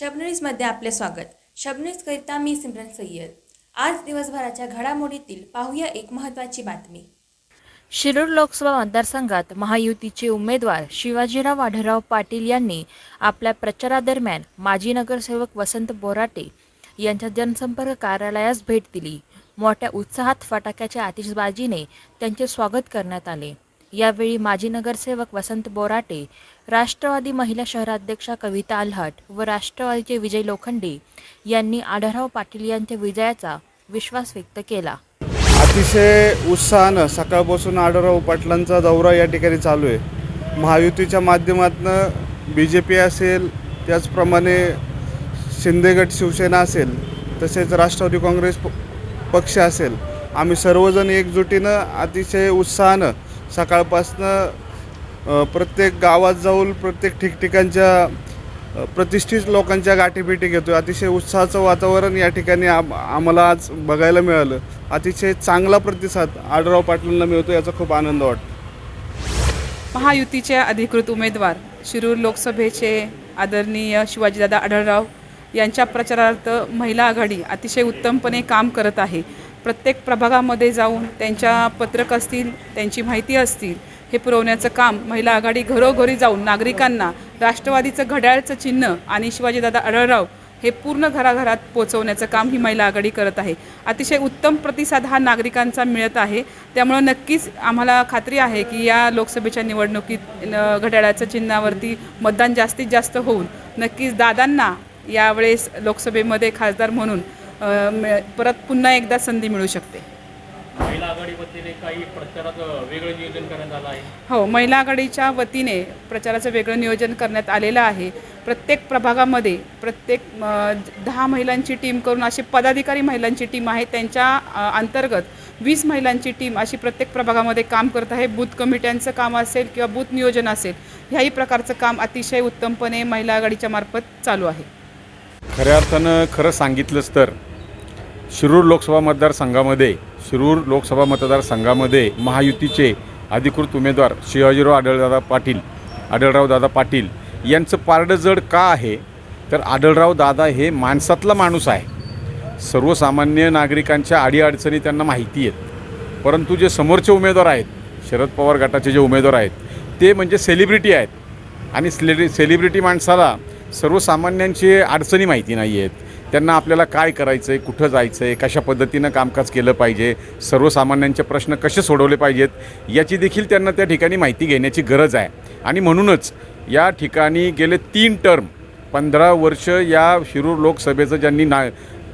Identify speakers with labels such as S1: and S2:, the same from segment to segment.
S1: शबनीजमध्ये आपले स्वागत. शबन्यूजकरिता मी सिमरन सय्यद. आज दिवसभराच्या घडामोडीतील पाहूया एक महत्त्वाची बातमी.
S2: शिरूर लोकसभा मतदारसंघात महायुतीचे उमेदवार शिवाजीराव वाढराव पाटील यांनी आपल्या प्रचारादरम्यान माजी नगरसेवक वसंत बोराटे यांच्या जनसंपर्क कार्यालयास भेट दिली. मोठ्या उत्साहात फटाक्याच्या आतिषबाजीने त्यांचे स्वागत करण्यात आले. यावेळी माजी नगरसेवक वसंत बोराटे राष्ट्रवादी महिला शहराध्यक्षा कविता आल्हाट व राष्ट्रवादीचे विजय लोखंडे यांनी आढळराव पाटील यांच्या विजयाचा विश्वास व्यक्त केला.
S3: अतिशय उत्साहानं सकाळपासून आढळराव पाटलांचा दौरा या ठिकाणी चालू आहे. महायुतीच्या माध्यमातून बी जे पी असेल त्याचप्रमाणे शिंदेगड शिवसेना असेल तसेच राष्ट्रवादी काँग्रेस प- पक्ष असेल आम्ही सर्वजण एकजुटीनं अतिशय उत्साहानं सकाळपासनं प्रत्येक गावात जाऊन प्रत्येक ठिकठिकाणच्या प्रतिष्ठित लोकांच्या गाठीभेटी घेतो अतिशय उत्साहाचं वातावरण या ठिकाणी आम आम्हाला आज बघायला मिळालं. अतिशय चांगला प्रतिसाद आढळराव पाटलांना मिळतो याचा खूप आनंद वाटतो.
S4: महायुतीचे अधिकृत उमेदवार शिरूर लोकसभेचे आदरणीय शिवाजीदादा आढळराव यांच्या प्रचारार्थ महिला आघाडी अतिशय उत्तमपणे काम करत आहे. प्रत्येक प्रभागामध्ये जाऊन त्यांच्या पत्रक असतील त्यांची माहिती असतील हे पुरवण्याचं काम महिला आघाडी घरोघरी जाऊन नागरिकांना राष्ट्रवादीचं घड्याळचं चिन्ह आणि शिवाजीदादा आढळराव हे पूर्ण घराघरात पोचवण्याचं काम ही महिला आघाडी करत आहे. अतिशय उत्तम प्रतिसाद हा नागरिकांचा मिळत आहे. त्यामुळं नक्कीच आम्हाला खात्री आहे की या लोकसभेच्या निवडणुकीत घड्याळाच्या चिन्हावरती मतदान जास्तीत जास्त होऊन नक्कीच दादांना यावेळेस लोकसभेमध्ये खासदार म्हणून परत पुन्हा एकदा संधी मिळू शकते.
S5: महिला आघाडी वतीने काही प्रचाराचं वेगळं नियोजन करण्यात आलं आहे?
S4: हो महिला आघाडीच्या वतीने प्रचाराचं वेगळं नियोजन करण्यात आलेलं आहे. प्रत्येक प्रभागामध्ये प्रत्येक दहा महिलांची टीम करून अशी पदाधिकारी महिलांची टीम आहे. त्यांच्या अंतर्गत वीस महिलांची टीम अशी प्रत्येक प्रभागामध्ये काम करत आहे. बूथ कमिट्यांचं काम असेल किंवा बूथ नियोजन असेल ह्याही प्रकारचं काम अतिशय उत्तमपणे महिला आघाडीच्या मार्फत चालू आहे.
S6: खऱ्या अर्थानं खरं सांगितलंच तर शिरूर लोकसभा मतदारसंघामध्ये शिरूर लोकसभा मतदारसंघामध्ये महायुतीचे अधिकृत उमेदवार शिवाजीराव आढळदादा पाटील आढळराव दादा पाटील यांचं पारडं जड का आहे? तर आढळराव दादा हे माणसातला माणूस आहे. सर्वसामान्य नागरिकांच्या अडीअडचणी त्यांना माहिती आहेत. परंतु जे समोरचे उमेदवार आहेत शरद पवार गटाचे जे उमेदवार आहेत ते म्हणजे सेलिब्रिटी आहेत. आणि सेलिब्रि सेलिब्रिटी माणसाला सर्वसामान्यांची अडचणी माहिती नाही आहेत त्यांना आपल्याला काय करायचं आहे कुठं जायचं आहे कशा पद्धतीनं कामकाज केलं पाहिजे सर्वसामान्यांचे प्रश्न कसे सोडवले पाहिजेत याची देखील त्यांना त्या ठिकाणी माहिती घेण्याची गरज आहे. आणि म्हणूनच या ठिकाणी गेले तीन टर्म पंधरा वर्ष या शिरूर लोकसभेचं ज्यांनी ना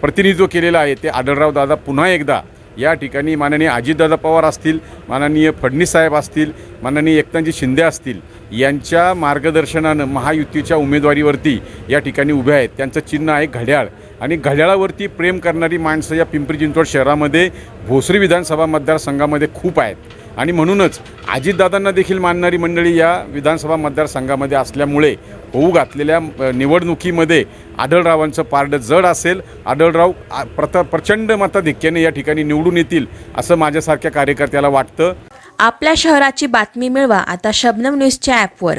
S6: प्रतिनिधित्व केलेलं आहे ते आढळराव दादा पुन्हा एकदा या ठिकाणी माननीय अजितदादा पवार असतील माननीय फडणवीस साहेब असतील माननीय एकनाथजी शिंदे असतील यांच्या मार्गदर्शनानं महायुतीच्या उमेदवारीवरती या ठिकाणी उभे आहेत. त्यांचं चिन्ह आहे घड्याळ. आणि घड्याळावरती प्रेम करणारी माणसं या पिंपरी चिंचवड शहरामध्ये भोसरी विधानसभा मतदारसंघामध्ये खूप आहेत. आणि म्हणूनच अजितदादांना देखील मानणारी मंडळी या विधानसभा मतदारसंघामध्ये असल्यामुळे होऊ घातलेल्या निवडणुकीमध्ये आढळरावांचं पारडं जड असेल. आढळराव प्रत प्रचंड मताधिक्याने या ठिकाणी निवडून येतील असं माझ्यासारख्या कार्यकर्त्याला वाटतं.
S1: आपल्या शहराची बातमी मिळवा आता शबनम न्यूजच्या ॲपवर